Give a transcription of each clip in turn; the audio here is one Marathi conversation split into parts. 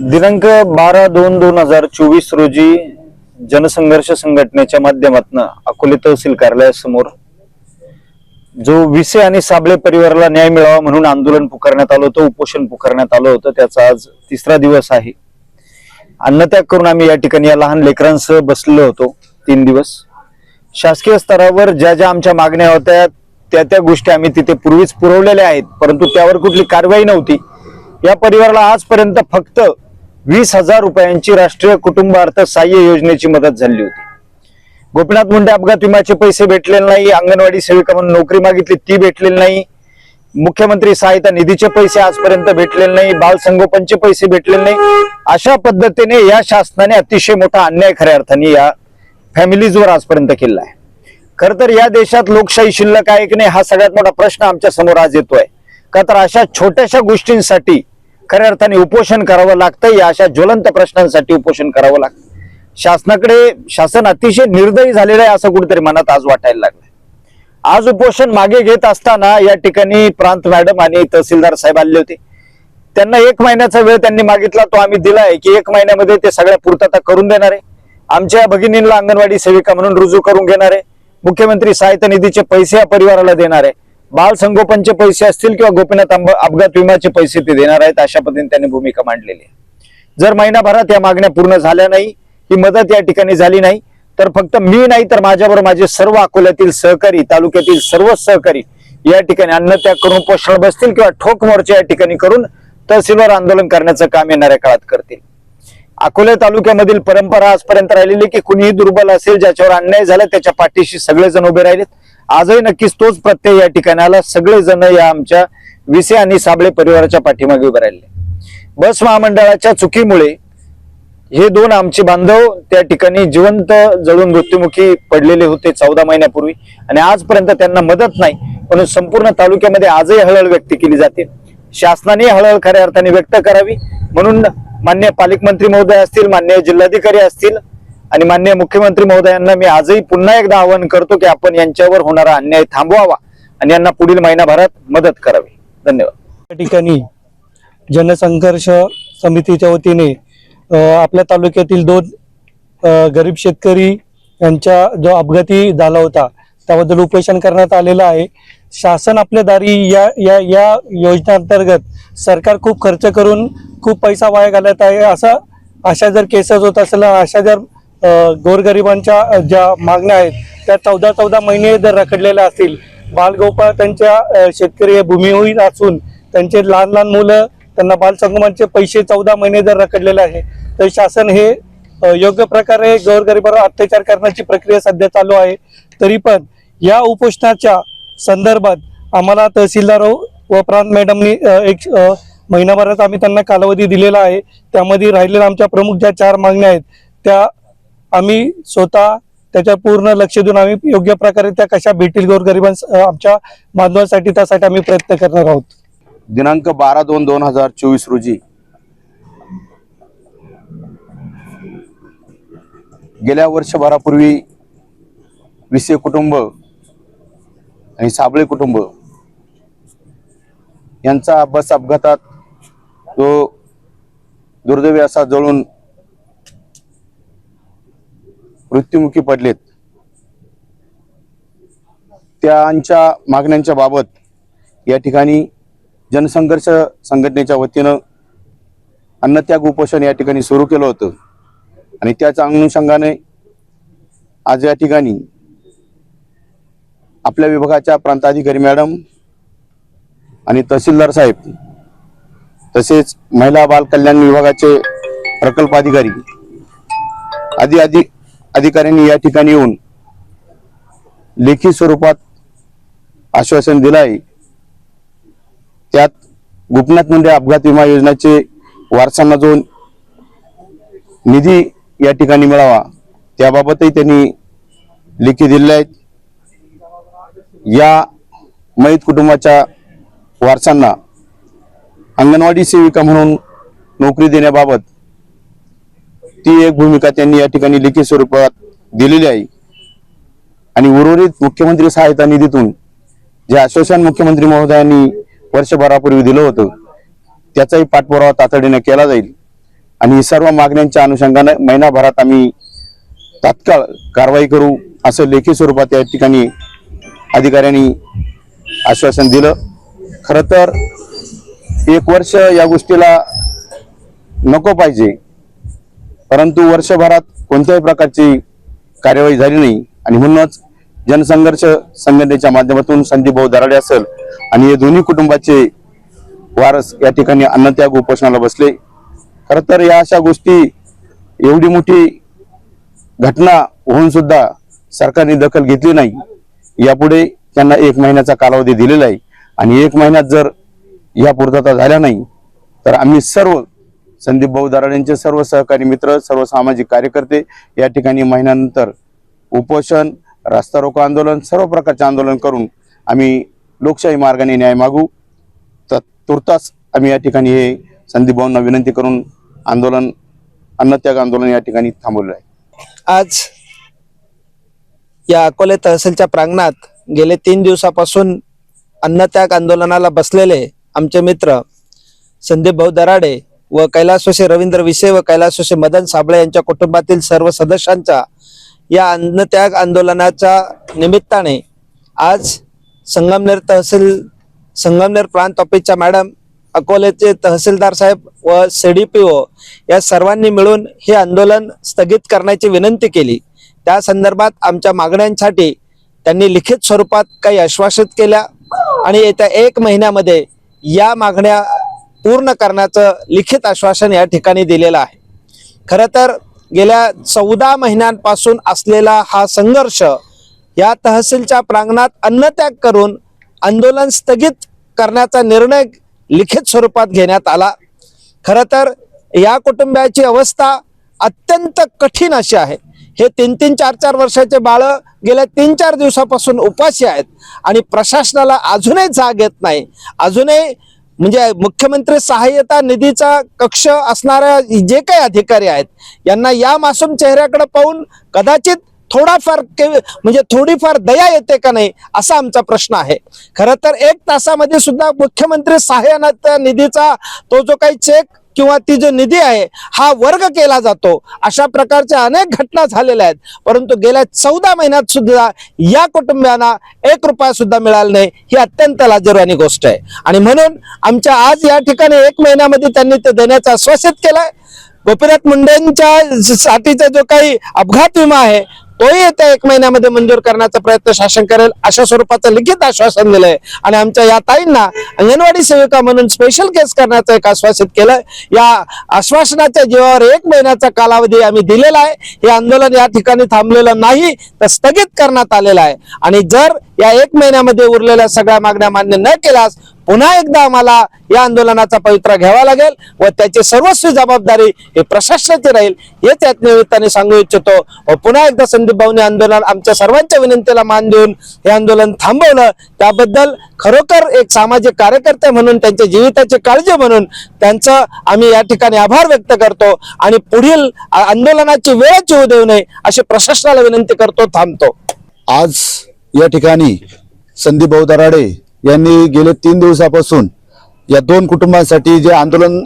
दिनांक बारा दोन दोन हजार चोवीस रोजी जनसंघर्ष संघटनेच्या माध्यमातून अकोले तहसील कार्यालयासमोर जो विसे आणि साबळे परिवाराला न्याय मिळावा म्हणून आंदोलन पुकारण्यात आलं होतं उपोषण पुकारण्यात आलं होतं त्याचा आज तिसरा दिवस आहे. अन्नत्याग करून आम्ही या ठिकाणी या लहान लेकरांसह बसलो होतो तीन दिवस. शासकीय स्तरावर ज्या ज्या आमच्या मागण्या होत्या त्या त्या गोष्टी आम्ही तिथे पूर्वीच पुरवलेल्या आहेत परंतु त्यावर कुठली कारवाई नव्हती. या परिवाराला आजपर्यंत फक्त वीस हजार रुपयांची राष्ट्रीय कुटुंब अर्थ सहाय्य योजनेची मदत झाली होती. गोपीनाथ मुंडे अपघात विम्याचे पैसे भेटलेले नाही अंगणवाडी सेविका म्हणून नोकरी मागितली ती भेटलेली नाही. मुख्यमंत्री सहायता निधीचे पैसे आजपर्यंत भेटलेले नाही बाल संगोपनचे पैसे भेटलेले नाही. अशा पद्धतीने या शासनाने अतिशय मोठा अन्याय खऱ्या अर्थाने या फॅमिलीजवर आजपर्यंत केला आहे. खर तर या देशात लोकशाही शिल्लक आहे की नाही हा सगळ्यात मोठा प्रश्न आमच्यासमोर आज येतोय. का तर अशा छोट्याशा गोष्टींसाठी खऱ्या अर्थाने उपोषण करावं लागतं या अशा ज्वलंत प्रश्नांसाठी उपोषण करावं लागतं शासनाकडे शासन अतिशय निर्दयी झालेलं आहे असं कुठेतरी मनात आज वाटायला लागलं आज उपोषण मागे घेत असताना या ठिकाणी प्रांत मॅडम आणि तहसीलदार साहेब आले होते. त्यांना एक महिन्याचा वेळ त्यांनी मागितला तो आम्ही दिलाय की एक महिन्यामध्ये ते सगळ्या पूर्तता करून देणार. आहे आमच्या भगिनींना अंगणवाडी सेविका म्हणून रुजू करून घेणार. आहे मुख्यमंत्री सहायता निधीचे पैसे या परिवाराला देणार. आहे बाल संगोपनचे पैसे असतील किंवा गोपीनाथ अपघात विम्याचे पैसे ते देणार आहेत अशा पद्धतीने त्यांनी भूमिका मांडलेली आहे. जर महिनाभरात या मागण्या पूर्ण झाल्या नाही ही मदत या ठिकाणी झाली नाही तर फक्त मी नाही तर माझ्याबरोबर माझे सर्व अकोल्यातील सहकारी तालुक्यातील सर्व सहकारी या ठिकाणी अन्नत्याग करून उपोषण बसतील किंवा ठोक मोर्चा या ठिकाणी करून तहसीलवर आंदोलन करण्याचं काम येणाऱ्या काळात करतील. अकोले तालुक्यामधील परंपरा आजपर्यंत राहिलेली की कुणीही दुर्बल असेल ज्याच्यावर अन्याय झाला त्याच्या पाठीशी सगळेजण उभे राहिलेत. आजही नक्कीच तोच प्रत्यय या ठिकाणाला सगळेजण या आमच्या विसे आणि साबळे परिवाराच्या पाठीमागे उभे राहिले. बस महामंडळाच्या चुकीमुळे हे दोन आमचे बांधव त्या ठिकाणी जिवंत जळून मृत्युमुखी पडलेले होते चौदा महिन्यापूर्वी. आणि आजपर्यंत त्यांना मदत नाही म्हणून संपूर्ण तालुक्यामध्ये आजही हळहळ व्यक्त केली जाते. शासनाने हळहळ खऱ्या अर्थाने व्यक्त करावी म्हणून मान्य पालकमंत्री महोदय असतील मान्य जिल्हाधिकारी असतील आणि मान्य मुख्यमंत्री महोदयांना मी आजही पुन्हा एकदा आवाहन करतो की आपण यांच्यावर होणारा अन्याय थांबवावा आणि यांना पुढील महिनाभरात मदत करावी. धन्यवाद. या ठिकाणी जनसंघर्ष समितीच्या वतीने आपल्या तालुक्यातील दोन गरीब शेतकरी यांच्या जो अपघाती झाला होता त्याबद्दल उपोषण करण्यात आलेलं आहे. शासन आपल्या दारी या या या योजनेअंतर्गत सरकार खूप खर्च करून खूप पैसा वाया घालत आहे. असं अशा जर केसेस होत असेल अशा जर गोरगरिबांच्या ज्या मागण्या आहेत त्या चौदा चौदा महिने जर रखडलेल्या असतील बालगोपाळ त्यांच्या शेतकरी हे भूमिहीन असून त्यांचे लहान लहान मुलं त्यांना बालसंगमांचे पैसे चौदा महिने जर रखडलेले आहे तर शासन हे योग्य प्रकारे गोरगरिबावर अत्याचार करण्याची प्रक्रिया सध्या चालू आहे. तरी पण या उपोषणाच्या संदर्भात आम्हाला तहसीलदार हो व प्रांत मॅडमनी एक अ, महिनाभरात आम्ही त्यांना कालावधी दिलेला आहे. त्यामध्ये राहिलेल्या आमच्या प्रमुख ज्या चार मागण्या आहेत त्या आम्ही स्वतः त्याच्या पूर्ण लक्ष देऊन आम्ही योग्य प्रकारे त्या कशा भेटील गोरगरिबांस आमच्या बांधवांसाठी त्यासाठी आम्ही प्रयत्न करणार आहोत. दिनांक बारा दोन दोन हजार चोवीस रोजी. गेल्या वर्षभरापूर्वी विसे कुटुंब आणि साबळे कुटुंब यांचा बस अपघातात तो दुर्दैवी असा जळून मृत्युमुखी पडलेत. त्यांच्या मागण्यांच्या बाबत या ठिकाणी जनसंघर्ष संघटनेच्या वतीनं अन्नत्याग उपोषण या ठिकाणी सुरू केलं होतं. आणि त्याच्या अनुषंगाने आज या ठिकाणी आपल्या विभागाच्या प्रांताधिकारी मॅडम आणि तहसीलदार साहेब तसेच महिला बाल कल्याण विभागाचे प्रकल्प अधिकारी आदी आदी अधिकाऱ्यांनी या ठिकाणी येऊन लेखी स्वरूपात आश्वासन दिलं आहे त्यात गोपनाथ मुंडे अपघात विमा योजनेचे वारसांना जो निधी या ठिकाणी मिळावा. त्याबाबतही त्यांनी लेखी दिलेले आहेत. या मयत कुटुंबाच्या वारसांना अंगणवाडी सेविका म्हणून नोकरी देण्याबाबत ती एक भूमिका त्यांनी या ठिकाणी लेखी स्वरूपात दिलेली आहे. आणि उर्वरित मुख्यमंत्री सहायता निधीतून जे आश्वासन मुख्यमंत्री महोदयांनी वर्षभरापूर्वी दिलं होतं त्याचाही पाठपुरावा तातडीने केला जाईल. आणि सर्व मागण्यांच्या अनुषंगाने महिनाभरात आम्ही तात्काळ कारवाई करू असं लेखी स्वरूपात या ठिकाणी अधिकाऱ्यांनी आश्वासन दिलं. खरं तर एक वर्ष या गोष्टीला नको पाहिजे. परंतु वर्षभरात कोणत्याही प्रकारची कार्यवाही झाली नाही. आणि म्हणूनच जनसंघर्ष संघटनेच्या माध्यमातून संदीप भाऊ दराडे असेल आणि हे दोन्ही कुटुंबाचे वारस या ठिकाणी अन्नत्याग उपोषणाला बसले. खरं तर या अशा गोष्टी एवढी मोठी घटना होऊन सुद्धा सरकारने दखल घेतली नाही. यापुढे त्यांना एक महिन्याचा कालावधी दिलेला आहे. आणि एक महिन्यात जर या पूर्तता झाल्या नाही तर आम्ही सर्व संदीप भाऊ दराडेंचे सर्व सहकारी मित्र सर्व सामाजिक कार्यकर्ते या ठिकाणी महिन्यानंतर उपोषण रास्ता रोको आंदोलन सर्व प्रकारचे आंदोलन करून आम्ही लोकशाही मार्गाने न्याय मागू. तर तुर्तास आम्ही या ठिकाणी हे संदीप भाऊंना विनंती करून आंदोलन अन्नत्याग आंदोलन या ठिकाणी थांबवलं आहे. आज या अकोले तहसीलच्या प्रांगणात गेले तीन दिवसापासून अन्नत्याग आंदोलनाला बसलेले आमचे मित्र संदीप भाऊ दराडे व कैलासवासी रवींद्र विसे व कैलासवासी मदन साबळे यांच्या कुटुंबातील सर्व सदस्यांचा या अन्नत्याग आंदोलनाच्या निमित्ताने आज संगमनेर तहसील संगमनेर प्रांत ऑफिसच्या मॅडम अकोल्याचे तहसीलदार साहेब व सीडीपीओ या सर्वांनी मिळून हे आंदोलन स्थगित करण्याची विनंती केली. त्या संदर्भात आमच्या मागण्यांसाठी त्यांनी लिखित स्वरूपात काही आश्वासित केल्या आणि येत्या एक महिन्यामध्ये या मागण्या पूर्ण करण्याचं लिखित आश्वासन या ठिकाणी दिलेलं आहे. खरं तर गेल्या चौदा महिन्यांपासून असलेला हा संघर्ष या तहसीलच्या प्रांगणात अन्नत्याग करून आंदोलन स्थगित करण्याचा निर्णय लिखित स्वरूपात घेण्यात आला. खरं तर या कुटुंबाची अवस्था अत्यंत कठीण अशी आहे. हे तीन तीन चार चार वर्षाचे बाळं गेल्या तीन चार दिवसापासून उपाशी आहेत आणि प्रशासनाला अजूनही जाग येत नाही. अजूनही म्हणजे मुख्यमंत्री सहाय्यता निधीचा कक्ष असणाऱ्या जे काही अधिकारी आहेत यांना या मासूम चेहऱ्याकडे पाहून कदाचित थोडाफार के म्हणजे थोडीफार दया येते का नाही असा आमचा प्रश्न आहे. खरं तर एक तासामध्ये सुद्धा मुख्यमंत्री सहाय्यता निधीचा तो जो काही चेक किंवा ती जो निधी आहे हा वर्ग केला जातो. अशा प्रकारच्या अनेक घटना झालेल्या आहेत. परंतु गेल्या चौदा महिन्यात सुद्धा या कुटुंबियांना एक रुपया सुद्धा मिळाला नाही. ही अत्यंत लाजरवाणी गोष्ट आहे. आणि म्हणून आमच्या आज या ठिकाणी एक महिन्यामध्ये त्यांनी ते देण्याचं आश्वासित केलंय. गोपीनाथ मुंडेंच्या साठीचा जो काही अपघात विमा आहे तोही येत्या एक महिन्यामध्ये मंजूर करण्याचा प्रयत्न शासन करेल अशा स्वरूपाचं लिखित आश्वासन दिलंय. आणि आमच्या या ताईंना अंगणवाडी सेविका म्हणून स्पेशल केस करण्याचं एक आश्वासित केलंय. या आश्वासनाच्या जीवावर एक महिन्याचा कालावधी आम्ही दिलेला आहे. हे आंदोलन या ठिकाणी थांबलेलं नाही तर स्थगित करण्यात आलेलं आहे. आणि जर या एक महिन्यामध्ये उरलेल्या सगळ्या मागण्या मान्य न केल्यास पुन्हा एकदा आम्हाला या आंदोलनाचा पवित्रा घ्यावा लागेल व त्याची सर्वस्वी जबाबदारी ही प्रशासनाची राहील हेच त्यात निमित्ताने सांगू इच्छितो. व पुन्हा एकदा संदीप भाऊने आंदोलन आमच्या सर्वांच्या विनंतीला मान देऊन हे आंदोलन थांबवलं. त्याबद्दल खरोखर एक सामाजिक कार्यकर्ते म्हणून त्यांच्या जीविताची काळजी म्हणून त्यांचं आम्ही या ठिकाणी आभार व्यक्त करतो आणि पुढील आंदोलनाची वेळच येऊ देऊ नये अशी प्रशासनाला विनंती करतो थांबतो. आज या ठिकाणी संदीप भाऊ दराडे यांनी गेले तीन दिवसापासून या दोन कुटुंबांसाठी जे आंदोलन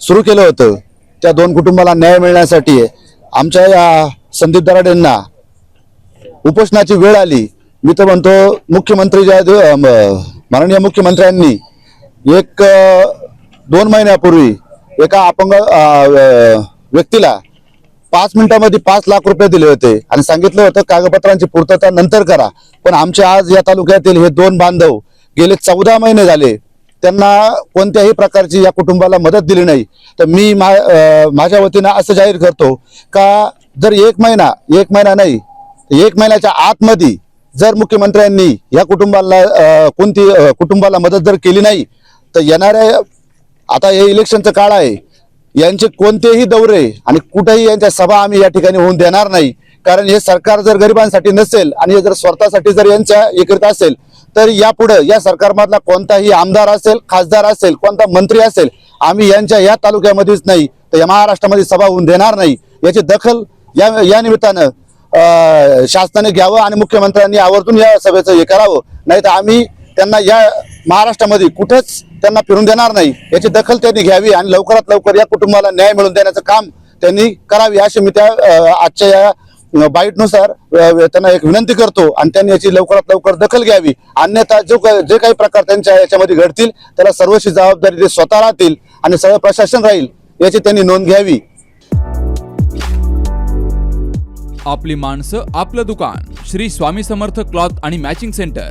सुरू केलं होतं त्या दोन कुटुंबाला न्याय मिळण्यासाठी आमच्या या संदीप दराडेंना उपोषणाची वेळ आली. मी तर म्हणतो मुख्यमंत्री ज्या माननीय मुख्यमंत्र्यांनी एक दोन महिन्यापूर्वी एका अपंग व्यक्तीला पाच मिनिटांमध्ये पाच लाख रुपये दिले होते. आणि सांगितलं होतं कागदपत्रांची पूर्तता नंतर करा. पण आमच्या आज या तालुक्यातील हे दोन बांधव गेले चौदा महिने झाले. त्यांना कोणत्याही प्रकारची या कुटुंबाला मदत दिली नाही. तर मी मा माझ्या वतीनं असं जाहीर करतो का जर एक महिना एक महिना नाही एक महिन्याच्या आतमध्ये जर मुख्यमंत्र्यांनी या कुटुंबाला कोणती कुटुंबाला मदत जर केली नाही तर येणाऱ्या आता हे इलेक्शनचं काळ आहे. यांचे कोणतेही दौरे आणि कुठेही यांच्या सभा आम्ही या ठिकाणी होऊन देणार नाही. कारण हे सरकार जर गरिबांसाठी नसेल आणि हे जर स्वतःसाठी जर यांच्या एकत्र असेल तर यापुढे या सरकारमधला कोणताही आमदार असेल खासदार असेल कोणता मंत्री असेल आम्ही यांच्या या तालुक्यामध्येच नाही तर या महाराष्ट्रामध्ये सभा होऊन देणार नाही. याची दखल या या निमित्तानं शासनाने घ्यावं आणि मुख्यमंत्र्यांनी आवर्जून या सभेचं हे करावं. नाही तर आम्ही त्यांना या महाराष्ट्रामध्ये कुठंच त्यांना फिरून देणार नाही. याची दखल त्यांनी घ्यावी आणि लवकरात लवकर या कुटुंबाला न्याय मिळवून देण्याचं काम त्यांनी करावी अशी मी त्या आजच्या या बाईटनुसार त्यांना एक विनंती करतो आणि त्यांनी याची लवकरात लवकर दखल घ्यावी. अन्यथा जो जे काही प्रकार त्यांच्या याच्यामध्ये घडतील त्याला सर्वशी जबाबदारी ते स्वतः राहतील आणि सगळं प्रशासन राहील याची त्यांनी नोंद घ्यावी. आपली माणसं आपलं दुकान. श्री स्वामी समर्थ क्लॉथ आणि मॅचिंग सेंटर.